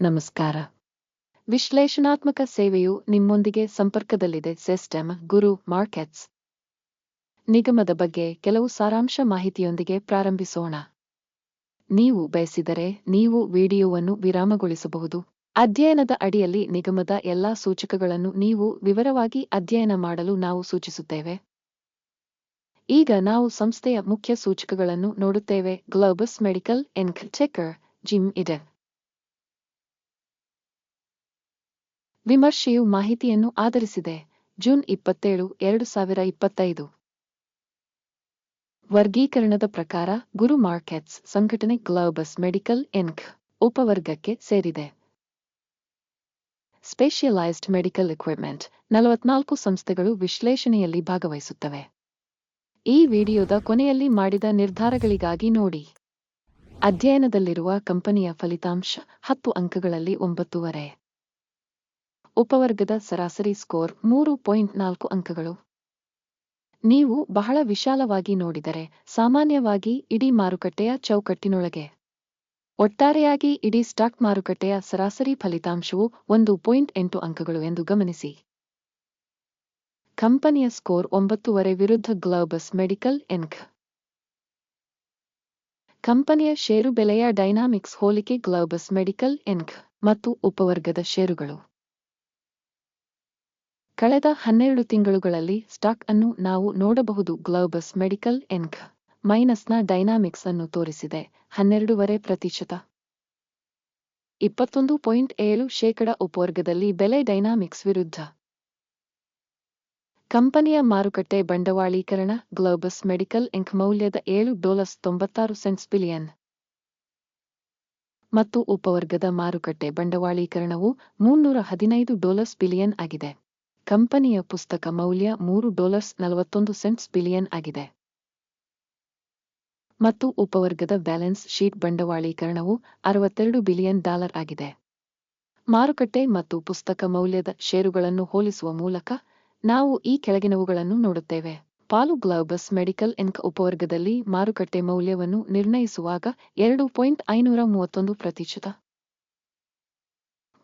ನಮಸ್ಕಾರ. ವಿಶ್ಲೇಷಣಾತ್ಮಕ ಸೇವೆಯು ನಿಮ್ಮೊಂದಿಗೆ ಸಂಪರ್ಕದಲ್ಲಿದೆ ಸಿಸ್ಟಮ್ ಗುರು ಮಾರ್ಕೆಟ್ಸ್. ನಿಗಮದ ಬಗ್ಗೆ ಕೆಲವು ಸಾರಾಂಶ ಮಾಹಿತಿಯೊಂದಿಗೆ ಪ್ರಾರಂಭಿಸೋಣ. ನೀವು ಬಯಸಿದರೆ ನೀವು ವಿಡಿಯೋವನ್ನು ವಿರಾಮಗೊಳಿಸಬಹುದು. ಅಧ್ಯಯನದ ಅಡಿಯಲ್ಲಿ ನಿಗಮದ ಎಲ್ಲಾ ಸೂಚಕಗಳನ್ನು ನೀವು ವಿವರವಾಗಿ ಅಧ್ಯಯನ ಮಾಡಲು ನಾವು ಸೂಚಿಸುತ್ತೇವೆ. ಈಗ ನಾವು ಸಂಸ್ಥೆಯ ಮುಖ್ಯ ಸೂಚಕಗಳನ್ನು ನೋಡುತ್ತೇವೆ. ಗ್ಲೋಬಸ್ ಮೆಡಿಕಲ್ ಎನ್ಕ್ ಚೆಕರ್ ಜಿಮ್ ಇದೆ. ವಿಮರ್ಶೆಯು ಮಾಹಿತಿಯನ್ನು ಆಧರಿಸಿದೆ. ಜೂನ್ ಇಪ್ಪತ್ತೇಳು, ಎರಡು ಸಾವಿರ ಇಪ್ಪತ್ತೈದು. ವರ್ಗೀಕರಣದ ಪ್ರಕಾರ ಗುರು ಮಾರ್ಕೆಟ್ಸ್ ಸಂಘಟನೆ ಗ್ಲೋಬಸ್ ಮೆಡಿಕಲ್ ಎನ್ಕ್ ಉಪವರ್ಗಕ್ಕೆ ಸೇರಿದೆ. ಸ್ಪೆಷಲೈಸ್ಡ್ ಮೆಡಿಕಲ್ ಇಕ್ವಿಪ್ಮೆಂಟ್ ನಲವತ್ನಾಲ್ಕು ಸಂಸ್ಥೆಗಳು ವಿಶ್ಲೇಷಣೆಯಲ್ಲಿ ಭಾಗವಹಿಸುತ್ತವೆ. ಈ ವಿಡಿಯೋದ ಕೊನೆಯಲ್ಲಿ ಮಾಡಿದ ನಿರ್ಧಾರಗಳಿಗಾಗಿ ನೋಡಿ. ಅಧ್ಯಯನದಲ್ಲಿರುವ ಕಂಪನಿಯ ಫಲಿತಾಂಶ ಹತ್ತು ಅಂಕಗಳಲ್ಲಿ ಒಂಬತ್ತೂವರೆ. ಉಪವರ್ಗದ ಸರಾಸರಿ ಸ್ಕೋರ್ ಮೂರು ಪಾಯಿಂಟ್ ನಾಲ್ಕು ಅಂಕಗಳು. ನೀವು ಬಹಳ ವಿಶಾಲವಾಗಿ ನೋಡಿದರೆ ಸಾಮಾನ್ಯವಾಗಿ ಇಡೀ ಮಾರುಕಟ್ಟೆಯ ಚೌಕಟ್ಟಿನೊಳಗೆ. ಒಟ್ಟಾರೆಯಾಗಿ ಇಡೀ ಸ್ಟಾಕ್ ಮಾರುಕಟ್ಟೆಯ ಸರಾಸರಿ ಫಲಿತಾಂಶವು ಒಂದು ಪಾಯಿಂಟ್ ಎಂಟು ಅಂಕಗಳು ಎಂದು ಗಮನಿಸಿ. ಕಂಪನಿಯ ಸ್ಕೋರ್ ಒಂಬತ್ತುವರೆ ವಿರುದ್ಧ ಗ್ಲೋಬಸ್ ಮೆಡಿಕಲ್ ಎನ್ಕ್. ಕಂಪನಿಯ ಷೇರು ಬೆಲೆಯ ಡೈನಾಮಿಕ್ಸ್ ಹೋಲಿಕೆ ಗ್ಲೋಬಸ್ ಮೆಡಿಕಲ್ ಎನ್ಕ್ ಮತ್ತು ಉಪವರ್ಗದ ಷೇರುಗಳು. ಕಳೆದ ಹನ್ನೆರಡು ತಿಂಗಳುಗಳಲ್ಲಿ ಸ್ಟಾಕ್ ಅನ್ನು ನಾವು ನೋಡಬಹುದು. ಗ್ಲೋಬಸ್ ಮೆಡಿಕಲ್ ಎನ್ಕ್ ಮೈನಸ್ನ ಡೈನಾಮಿಕ್ಸ್ ಅನ್ನು ತೋರಿಸಿದೆ. ಹನ್ನೆರಡೂವರೆ ಪ್ರತಿಶತ. ಇಪ್ಪತ್ತೊಂದು ಪಾಯಿಂಟ್ ಏಳು ಶೇಕಡ ಉಪವರ್ಗದಲ್ಲಿ ಬೆಲೆ ಡೈನಾಮಿಕ್ಸ್ ವಿರುದ್ಧ. ಕಂಪನಿಯ ಮಾರುಕಟ್ಟೆ ಬಂಡವಾಳೀಕರಣ ಗ್ಲೋಬಸ್ ಮೆಡಿಕಲ್ ಎಂಕ್ ಮೌಲ್ಯದ ಏಳು ಡಾಲರ್ಸ್ ತೊಂಬತ್ತಾರು ಸೆಂಟ್ಸ್ ಬಿಲಿಯನ್. ಮತ್ತು ಉಪವರ್ಗದ ಮಾರುಕಟ್ಟೆ ಬಂಡವಾಳೀಕರಣವು ಮುನ್ನೂರ ಹದಿನೈದು ಡಾಲರ್ಸ್ ಬಿಲಿಯನ್ ಆಗಿದೆ. ಕಂಪನಿಯ ಪುಸ್ತಕ ಮೌಲ್ಯ ಮೂರು ಡಾಲರ್ಸ್ ನಲವತ್ತೊಂದು ಸೆಂಟ್ಸ್ ಬಿಲಿಯನ್ ಆಗಿದೆ. ಮತ್ತು ಉಪವರ್ಗದ ಬ್ಯಾಲೆನ್ಸ್ ಶೀಟ್ ಬಂಡವಾಳೀಕರಣವು ಅರವತ್ತೆರಡು ಬಿಲಿಯನ್ ಡಾಲರ್ ಆಗಿದೆ. ಮಾರುಕಟ್ಟೆ ಮತ್ತು ಪುಸ್ತಕ ಮೌಲ್ಯದ ಷೇರುಗಳನ್ನು ಹೋಲಿಸುವ ಮೂಲಕ ನಾವು ಈ ಕೆಳಗಿನವುಗಳನ್ನು ನೋಡುತ್ತೇವೆ. ಪಾಲು ಗ್ಲೌಬಸ್ ಮೆಡಿಕಲ್ ಎನ್ಕ್ ಉಪವರ್ಗದಲ್ಲಿ ಮಾರುಕಟ್ಟೆ ಮೌಲ್ಯವನ್ನು ನಿರ್ಣಯಿಸುವಾಗ ಎರಡು ಪಾಯಿಂಟ್ ಐನೂರ ಮೂವತ್ತೊಂದು ಪ್ರತಿಶತ.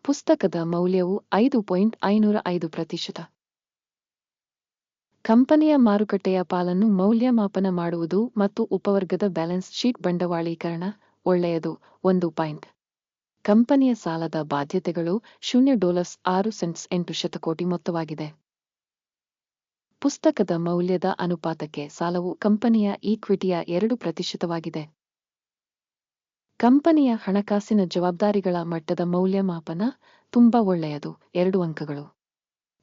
ಪುಸ್ತಕದ ಮೌಲ್ಯವು ಐದು ಪಾಯಿಂಟ್ ಐನೂರ ಐದು ಪ್ರತಿಶತ. ಕಂಪನಿಯ ಮಾರುಕಟ್ಟೆಯ ಪಾಲನ್ನು ಮೌಲ್ಯಮಾಪನ ಮಾಡುವುದು ಮತ್ತು ಉಪವರ್ಗದ ಬ್ಯಾಲೆನ್ಸ್ ಶೀಟ್ ಬಂಡವಾಳೀಕರಣ ಒಳ್ಳೆಯದು, ಒಂದು ಪಾಯಿಂಟ್. ಕಂಪನಿಯ ಸಾಲದ ಬಾಧ್ಯತೆಗಳು ಶೂನ್ಯ ಡಾಲರ್ಸ್ ಆರು ಸೆಂಟ್ಸ್ ಎಂಟು ಶತಕೋಟಿ ಮೊತ್ತವಾಗಿದೆ. ಪುಸ್ತಕದ ಮೌಲ್ಯದ ಅನುಪಾತಕ್ಕೆ ಸಾಲವು ಕಂಪನಿಯ ಈಕ್ವಿಟಿಯ ಎರಡು ಪ್ರತಿಶತವಾಗಿದೆ. ಕಂಪನಿಯ ಹಣಕಾಸಿನ ಜವಾಬ್ದಾರಿಗಳ ಮಟ್ಟದ ಮೌಲ್ಯಮಾಪನ ತುಂಬಾ ಒಳ್ಳೆಯದು. ಎರಡು ಅಂಕಗಳು.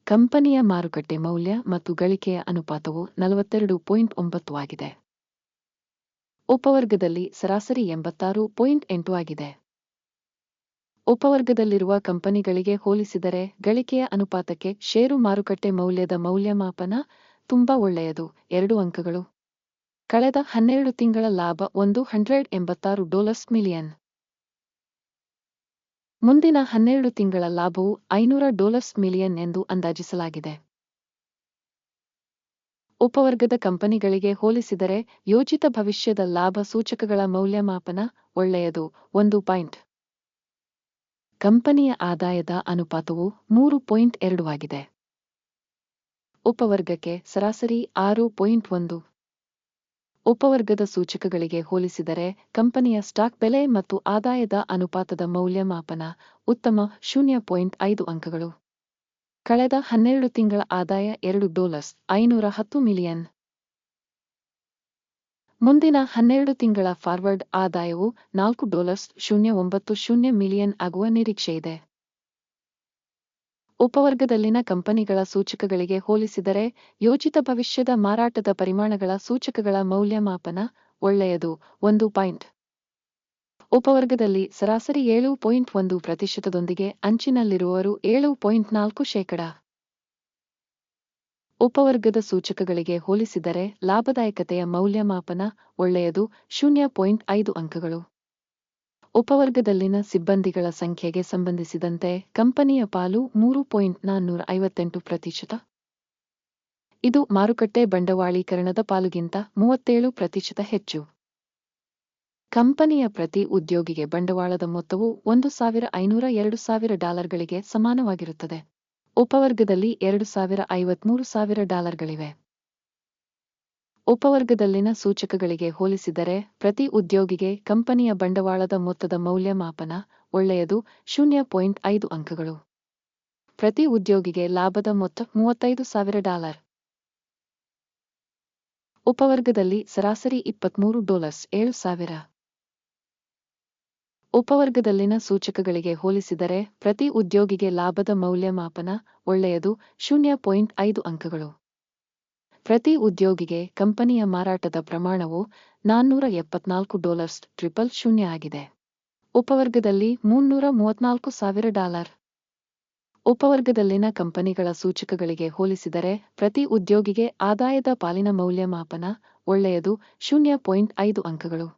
ಕಂಪನಿಯ ಮಾರುಕಟ್ಟೆ ಮೌಲ್ಯ ಮತ್ತು ಗಳಿಕೆಯ ಅನುಪಾತವು ನಲವತ್ತೆರಡು ಪಾಯಿಂಟ್ ಒಂಬತ್ತು ಆಗಿದೆ. ಉಪವರ್ಗದಲ್ಲಿ ಸರಾಸರಿ ಎಂಬತ್ತಾರು ಪಾಯಿಂಟ್ ಎಂಟು ಆಗಿದೆ. ಉಪವರ್ಗದಲ್ಲಿರುವ ಕಂಪನಿಗಳಿಗೆ ಹೋಲಿಸಿದರೆ ಗಳಿಕೆಯ ಅನುಪಾತಕ್ಕೆ ಷೇರು ಮಾರುಕಟ್ಟೆ ಮೌಲ್ಯದ ಮೌಲ್ಯಮಾಪನ ತುಂಬಾ ಒಳ್ಳೆಯದು. ಎರಡು ಅಂಕಗಳು. ಕಳೆದ ಹನ್ನೆರಡು ತಿಂಗಳ ಲಾಭ ಒಂದು ಹಂಡ್ರೆಡ್ ಎಂಬತ್ತಾರು ಡಾಲರ್ಸ್ ಮಿಲಿಯನ್. ಮುಂದಿನ ಹನ್ನೆರಡು ತಿಂಗಳ ಲಾಭವು ಐನೂರ ಡಾಲರ್ಸ್ ಮಿಲಿಯನ್ ಎಂದು ಅಂದಾಜಿಸಲಾಗಿದೆ. ಉಪವರ್ಗದ ಕಂಪನಿಗಳಿಗೆ ಹೋಲಿಸಿದರೆ ಯೋಜಿತ ಭವಿಷ್ಯದ ಲಾಭ ಸೂಚಕಗಳ ಮೌಲ್ಯಮಾಪನ ಒಳ್ಳೆಯದು, ಒಂದು ಪಾಯಿಂಟ್. ಕಂಪನಿಯ ಆದಾಯದ ಅನುಪಾತವು ಮೂರು ಪಾಯಿಂಟ್ ಎರಡು ಆಗಿದೆ. ಉಪವರ್ಗಕ್ಕೆ ಸರಾಸರಿ ಆರು ಪಾಯಿಂಟ್ ಒಂದು. ಉಪವರ್ಗದ ಸೂಚಕಗಳಿಗೆ ಹೋಲಿಸಿದರೆ ಕಂಪನಿಯ ಸ್ಟಾಕ್ ಬೆಲೆ ಮತ್ತು ಆದಾಯದ ಅನುಪಾತದ ಮೌಲ್ಯಮಾಪನ ಉತ್ತಮ ಶೂನ್ಯ ಪಾಯಿಂಟ್ ಐದು ಅಂಕಗಳು. ಕಳೆದ ಹನ್ನೆರಡು ತಿಂಗಳ ಆದಾಯ ಎರಡು ಡಾಲರ್ಸ್ ಐನೂರ ಹತ್ತು ಮಿಲಿಯನ್. ಮುಂದಿನ ಹನ್ನೆರಡು ತಿಂಗಳ ಫಾರ್ವರ್ಡ್ ಆದಾಯವು ನಾಲ್ಕು ಡಾಲರ್ಸ್ ಶೂನ್ಯ ಒಂಬತ್ತು ಶೂನ್ಯ ಮಿಲಿಯನ್ ಆಗುವ ನಿರೀಕ್ಷೆಯಿದೆ. ಉಪವರ್ಗದಲ್ಲಿನ ಕಂಪನಿಗಳ ಸೂಚಕಗಳಿಗೆ ಹೋಲಿಸಿದರೆ, ಯೋಜಿತ ಭವಿಷ್ಯದ ಮಾರಾಟದ ಪರಿಮಾಣಗಳ ಸೂಚಕಗಳ ಮೌಲ್ಯಮಾಪನ ಒಳ್ಳೆಯದು, ಒಂದು ಪಾಯಿಂಟ್. ಉಪವರ್ಗದಲ್ಲಿ ಸರಾಸರಿ ಏಳು ಪಾಯಿಂಟ್ ಒಂದು ಪ್ರತಿಶತದೊಂದಿಗೆ ಅಂಚಿನಲ್ಲಿರುವವರು ಏಳು ಪಾಯಿಂಟ್ ನಾಲ್ಕು ಶೇಕಡ. ಉಪವರ್ಗದ ಸೂಚಕಗಳಿಗೆ ಹೋಲಿಸಿದರೆ, ಲಾಭದಾಯಕತೆಯ ಮೌಲ್ಯಮಾಪನ ಒಳ್ಳೆಯದು, ಶೂನ್ಯ ಪಾಯಿಂಟ್ ಐದು ಅಂಕಗಳು. ಉಪವರ್ಗದಲ್ಲಿನ ಸಿಬ್ಬಂದಿಗಳ ಸಂಖ್ಯೆಗೆ ಸಂಬಂಧಿಸಿದಂತೆ ಕಂಪನಿಯ ಪಾಲು ಮೂರು ಪಾಯಿಂಟ್ ನಾನ್ನೂರ ಐವತ್ತೆಂಟು ಪ್ರತಿಶತ. ಇದು ಮಾರುಕಟ್ಟೆ ಬಂಡವಾಳೀಕರಣದ ಪಾಲುಗಿಂತ ಮೂವತ್ತೇಳು ಪ್ರತಿಶತ ಹೆಚ್ಚು. ಕಂಪನಿಯ ಪ್ರತಿ ಉದ್ಯೋಗಿಗೆ ಬಂಡವಾಳದ ಮೊತ್ತವು ಒಂದು ಸಾವಿರ ಐನೂರ ಎರಡು ಸಾವಿರ ಡಾಲರ್ಗಳಿಗೆ ಸಮಾನವಾಗಿರುತ್ತದೆ. ಉಪವರ್ಗದಲ್ಲಿ ಎರಡು ಸಾವಿರ ಐವತ್ಮೂರು ಸಾವಿರ ಡಾಲರ್ಗಳಿವೆ. ಉಪವರ್ಗದಲ್ಲಿನ ಸೂಚಕಗಳಿಗೆ ಹೋಲಿಸಿದರೆ ಪ್ರತಿ ಉದ್ಯೋಗಿಗೆ ಕಂಪನಿಯ ಬಂಡವಾಳದ ಮೊತ್ತದ ಮೌಲ್ಯಮಾಪನ ಒಳ್ಳೆಯದು ಶೂನ್ಯ ಪಾಯಿಂಟ್ ಐದು ಅಂಕಗಳು. ಪ್ರತಿ ಉದ್ಯೋಗಿಗೆ ಲಾಭದ ಮೊತ್ತ ಮೂವತ್ತೈದು ಸಾವಿರ ಡಾಲರ್. ಉಪವರ್ಗದಲ್ಲಿ ಸರಾಸರಿ ಇಪ್ಪತ್ಮೂರು ಡಾಲರ್ಸ್ ಏಳು ಸಾವಿರ. ಉಪವರ್ಗದಲ್ಲಿನ ಸೂಚಕಗಳಿಗೆ ಹೋಲಿಸಿದರೆ ಪ್ರತಿ ಉದ್ಯೋಗಿಗೆ ಲಾಭದ ಮೌಲ್ಯಮಾಪನ ಒಳ್ಳೆಯದು ಶೂನ್ಯ ಪಾಯಿಂಟ್ ಐದು ಅಂಕಗಳು. ಪ್ರತಿ ಉದ್ಯೋಗಿಗೆ ಕಂಪನಿಯ ಮಾರಾಟದ ಪ್ರಮಾಣವು ನಾನ್ನೂರ ಎಪ್ಪತ್ನಾಲ್ಕು ಡಾಲರ್ಸ್ ಟ್ರಿಪಲ್ ಶೂನ್ಯ ಆಗಿದೆ. ಉಪವರ್ಗದಲ್ಲಿ ಮುನ್ನೂರ ಮೂವತ್ನಾಲ್ಕು ಸಾವಿರ ಡಾಲರ್. ಉಪವರ್ಗದಲ್ಲಿನ ಕಂಪನಿಗಳ ಸೂಚಕಗಳಿಗೆ ಹೋಲಿಸಿದರೆ ಪ್ರತಿ ಉದ್ಯೋಗಿಗೆ ಆದಾಯದ ಪಾಲಿನ ಮೌಲ್ಯಮಾಪನ ಒಳ್ಳೆಯದು ಶೂನ್ಯ ಪಾಯಿಂಟ್ ಐದು ಅಂಕಗಳು.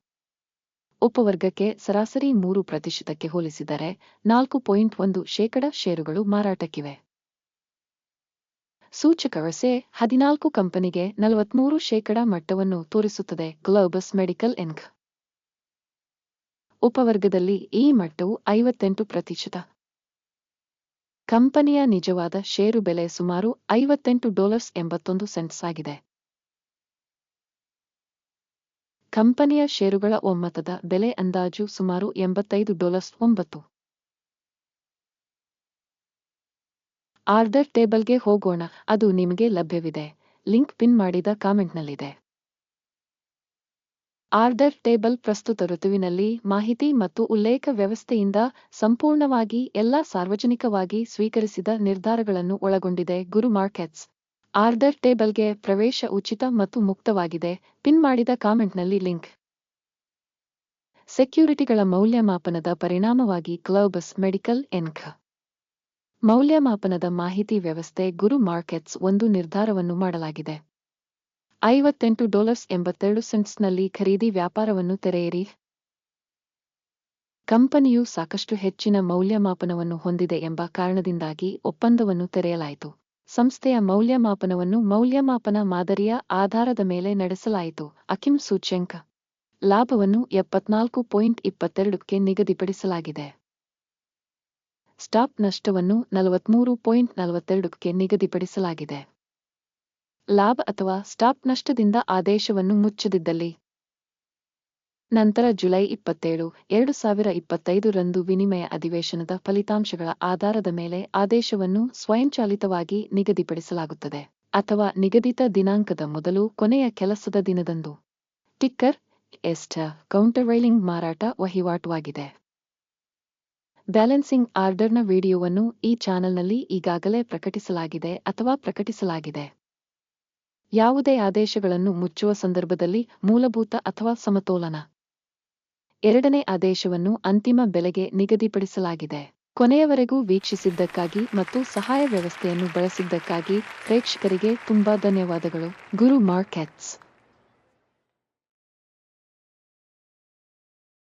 ಉಪವರ್ಗಕ್ಕೆ ಸರಾಸರಿ ಮೂರು ಪ್ರತಿಶತಕ್ಕೆ ಹೋಲಿಸಿದರೆ ನಾಲ್ಕು ಪಾಯಿಂಟ್ ಒಂದು ಶೇಕಡ ಷೇರುಗಳು ಮಾರಾಟಕ್ಕಿವೆ. ಸೂಚಕ ರಸೆ ಹದಿನಾಲ್ಕು ಕಂಪನಿಗೆ ನಲವತ್ಮೂರು ಶೇಕಡಾ ಮಟ್ಟವನ್ನು ತೋರಿಸುತ್ತದೆ. ಗ್ಲೋಬಸ್ ಮೆಡಿಕಲ್ ಇನ್ಕ್ ಉಪವರ್ಗದಲ್ಲಿ ಈ ಮಟ್ಟವು ಐವತ್ತೆಂಟು ಪ್ರತಿಶತ. ಕಂಪನಿಯ ನಿಜವಾದ ಷೇರು ಬೆಲೆ ಸುಮಾರು ಐವತ್ತೆಂಟು ಡಾಲರ್ಸ್ ಎಂಬತ್ತೊಂದು ಸೆಂಟ್ಸ್ ಆಗಿದೆ. ಕಂಪನಿಯ ಷೇರುಗಳ ಒಮ್ಮತದ ಬೆಲೆ ಅಂದಾಜು ಸುಮಾರು ಎಂಬತ್ತೈದು ಡಾಲರ್ಸ್ ಒಂಬತ್ತು. ಆರ್ಡರ್ ಟೇಬಲ್ಗೆ ಹೋಗೋಣ, ಅದು ನಿಮಗೆ ಲಭ್ಯವಿದೆ. ಲಿಂಕ್ ಪಿನ್ ಮಾಡಿದ ಕಾಮೆಂಟ್ನಲ್ಲಿದೆ. ಆರ್ಡರ್ ಟೇಬಲ್ ಪ್ರಸ್ತುತ ಋತುವಿನಲ್ಲಿ ಮಾಹಿತಿ ಮತ್ತು ಉಲ್ಲೇಖ ವ್ಯವಸ್ಥೆಯಿಂದ ಸಂಪೂರ್ಣವಾಗಿ ಎಲ್ಲ ಸಾರ್ವಜನಿಕವಾಗಿ ಸ್ವೀಕರಿಸಿದ ನಿರ್ಧಾರಗಳನ್ನು ಒಳಗೊಂಡಿದೆ ಗುರು ಮಾರ್ಕೆಟ್ಸ್. ಆರ್ಡರ್ ಟೇಬಲ್ಗೆ ಪ್ರವೇಶ ಉಚಿತ ಮತ್ತು ಮುಕ್ತವಾಗಿದೆ, ಪಿನ್ ಮಾಡಿದ ಕಾಮೆಂಟ್ನಲ್ಲಿ ಲಿಂಕ್. ಸೆಕ್ಯೂರಿಟಿಗಳ ಮೌಲ್ಯಮಾಪನದ ಪರಿಣಾಮವಾಗಿ ಕ್ಲೌಬಸ್ ಮೆಡಿಕಲ್ ಎನ್ಕ್ ಮೌಲ್ಯಮಾಪನದ ಮಾಹಿತಿ ವ್ಯವಸ್ಥೆ ಗುರು ಮಾರ್ಕೆಟ್ಸ್ ಒಂದು ನಿರ್ಧಾರವನ್ನು ಮಾಡಲಾಗಿದೆ. ಐವತ್ತೆಂಟು ಡಾಲರ್ಸ್ ಎಂಬತ್ತೆರಡು ಸೆಂಟ್ಸ್ನಲ್ಲಿ ಖರೀದಿ ವ್ಯಾಪಾರವನ್ನು ತೆರೆಯಿರಿ. ಕಂಪನಿಯು ಸಾಕಷ್ಟು ಹೆಚ್ಚಿನ ಮೌಲ್ಯಮಾಪನವನ್ನು ಹೊಂದಿದೆ ಎಂಬ ಕಾರಣದಿಂದಾಗಿ ಒಪ್ಪಂದವನ್ನು ತೆರೆಯಲಾಯಿತು. ಸಂಸ್ಥೆಯ ಮೌಲ್ಯಮಾಪನವನ್ನು ಮೌಲ್ಯಮಾಪನ ಮಾದರಿಯ ಆಧಾರದ ಮೇಲೆ ನಡೆಸಲಾಯಿತು. ಅಕಿಂ ಸೂಚ್ಯಂಕ. ಲಾಭವನ್ನು ಎಪ್ಪತ್ನಾಲ್ಕು ಪಾಯಿಂಟ್ ಇಪ್ಪತ್ತೆರಡಕ್ಕೆ ನಿಗದಿಪಡಿಸಲಾಗಿದೆ. ಸ್ಟಾಪ್ ನಷ್ಟವನ್ನು ನಲವತ್ಮೂರು ಪಾಯಿಂಟ್ ನಲವತ್ತೆರಡಕ್ಕೆ ನಿಗದಿಪಡಿಸಲಾಗಿದೆ. ಲಾಭ ಅಥವಾ ಸ್ಟಾಪ್ ನಷ್ಟದಿಂದ ಆದೇಶವನ್ನು ಮುಚ್ಚದಿದ್ದಲ್ಲಿ. ನಂತರ ಜುಲೈ ಇಪ್ಪತ್ತೇಳು, ಎರಡು ಸಾವಿರ ಇಪ್ಪತ್ತೈದು ರಂದು ವಿನಿಮಯ ಅಧಿವೇಶನದ ಫಲಿತಾಂಶಗಳ ಆಧಾರದ ಮೇಲೆ ಆದೇಶವನ್ನು ಸ್ವಯಂಚಾಲಿತವಾಗಿ ನಿಗದಿಪಡಿಸಲಾಗುತ್ತದೆ ಅಥವಾ ನಿಗದಿತ ದಿನಾಂಕದ ಮೊದಲು ಕೊನೆಯ ಕೆಲಸದ ದಿನದಂದು. ಟಿಕ್ಕರ್, ಎಸ್ಟ ಕೌಂಟರ್ವೈಲಿಂಗ್ ಮಾರಾಟ ವಹಿವಾಟುವಾಗಿದೆ ಬ್ಯಾಲೆನ್ಸಿಂಗ್ ಆರ್ಡರ್ನ ವಿಡಿಯೋವನ್ನು ಈ ಚಾನೆಲ್ನಲ್ಲಿ ಈಗಾಗಲೇ ಪ್ರಕಟಿಸಲಾಗಿದೆ ಅಥವಾ ಪ್ರಕಟಿಸಲಾಗಿದೆ. ಯಾವುದೇ ಆದೇಶಗಳನ್ನು ಮುಚ್ಚುವ ಸಂದರ್ಭದಲ್ಲಿ ಮೂಲಭೂತ ಅಥವಾ ಸಮತೋಲನ. ಎರಡನೇ ಆದೇಶವನ್ನು ಅಂತಿಮ ಬೆಲೆಗೆ ನಿಗದಿಪಡಿಸಲಾಗಿದೆ. ಕೊನೆಯವರೆಗೂ ವೀಕ್ಷಿಸಿದ್ದಕ್ಕಾಗಿ ಮತ್ತು ಸಹಾಯ ವ್ಯವಸ್ಥೆಯನ್ನು ಬಳಸಿದ್ದಕ್ಕಾಗಿ ಪ್ರೇಕ್ಷಕರಿಗೆ ತುಂಬಾ ಧನ್ಯವಾದಗಳು. ಗುರು ಮಾರ್ಕೆಟ್ಸ್.